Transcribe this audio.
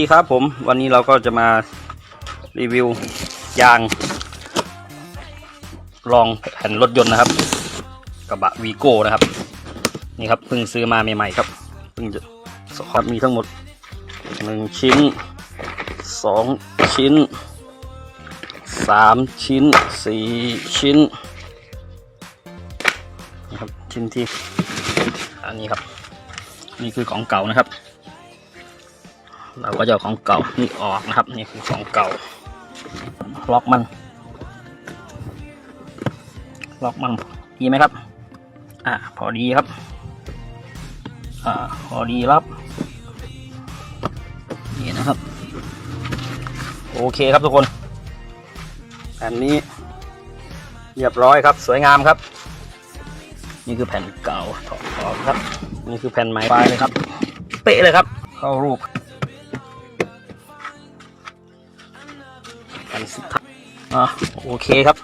ดีครับผมวันนี้เราก็จะมารีวิวยางลองแผ่นรถยนต์นะครับ กระบะวีโก้นะครับ นี่ครับเพิ่งซื้อมาใหม่ๆครับเพิ่งจะครับมีทั้งหมดหนึ่งชิ้นสองชิ้นสามชิ้นสี่ชิ้นนะครับชิ้นที่อันนี้ครับ นี่คือของเก่านะครับ เราก็จะเอาของเก่านี่ออกนะครับ นี่คือของเก่า ล็อกมัน ล็อกมันดีไหมครับ อ่า พอดีครับ อ่า พอดีรับ นี่นะครับ โอเคครับทุกคนแผ่นนี้ เรียบร้อยครับ สวยงามครับ นี่คือแผ่นเก่าถอดออกครับ นี่คือแผ่นใหม่ไปเลยครับ เป๊ะเลยครับ เข้ารูป ไปสุดท้ายอ่าโอเคครับ